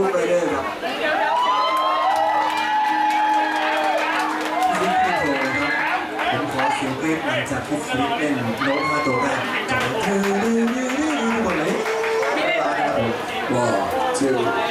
รูปไรเดอร์ครับคลิปที่โทรครับผมขอเสียงเรี๊ดหลังจากที่คลิเล่นโน้ตห้าตัวแรกจากเธอดื้อดื้อดื้อหมดเลยตายครับว้าวเจ้า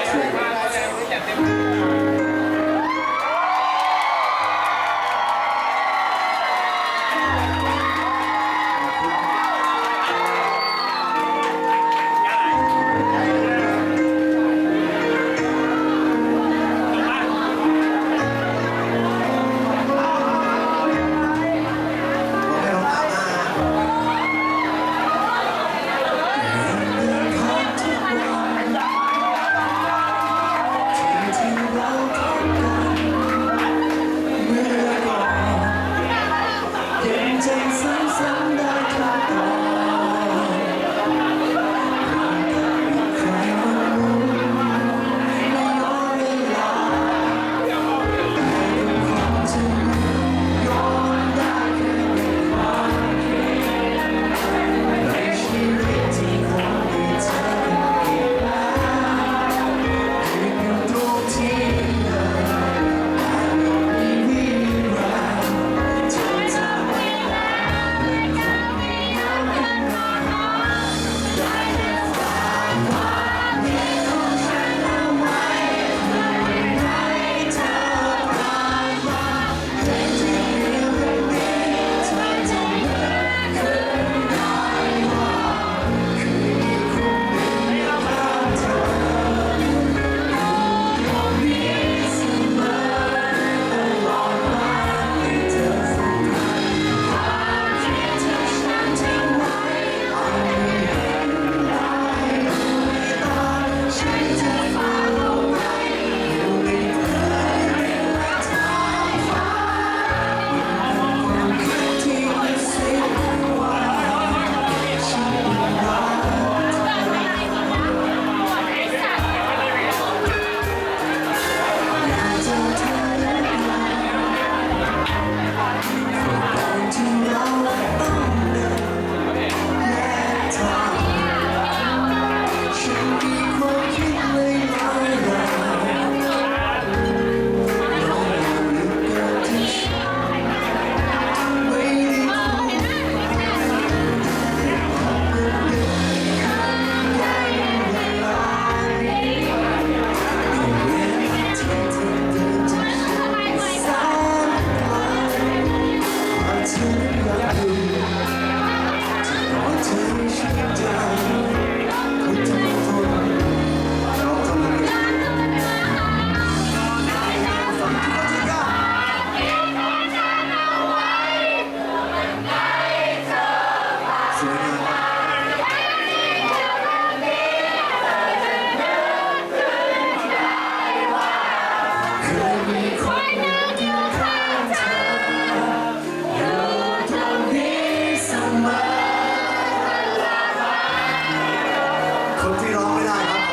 肯定弄不下来。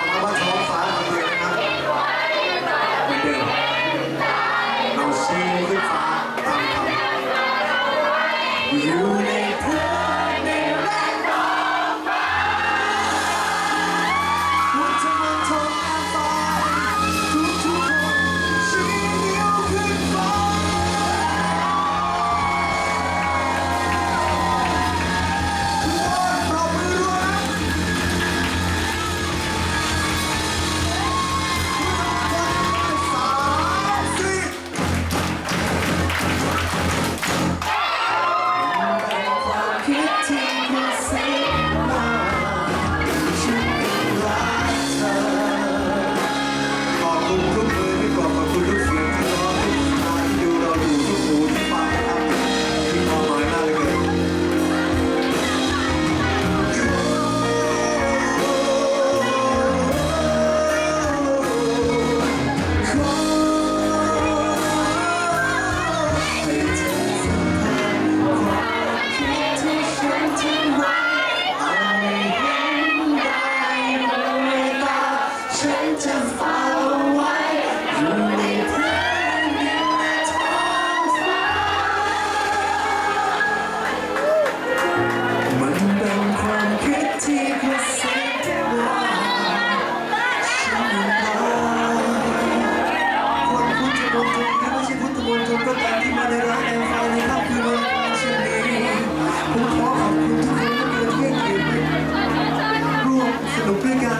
นุกด้วยกัน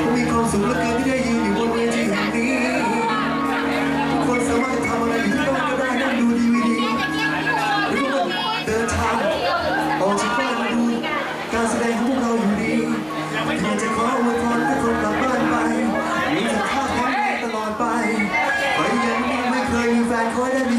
ผมมีความสุขเหลือเกินที่ได้ยืนอยู่บนเวทีแห่งนี้ ทุกคนสามารถจะทำอะไรอยู่ที่บ้านก็ได้นั่งดูดีวีดีหรือว่าเดินทางออกจากบ้านมาดูการแสดงของพวกเราอยู่ดีอยากจะขออวยพรทุกคนกลับบ้านไปมีแต่ข้าพแข็งตลอดไปไปยังไม่เคยมีแฟนขอใได้ดี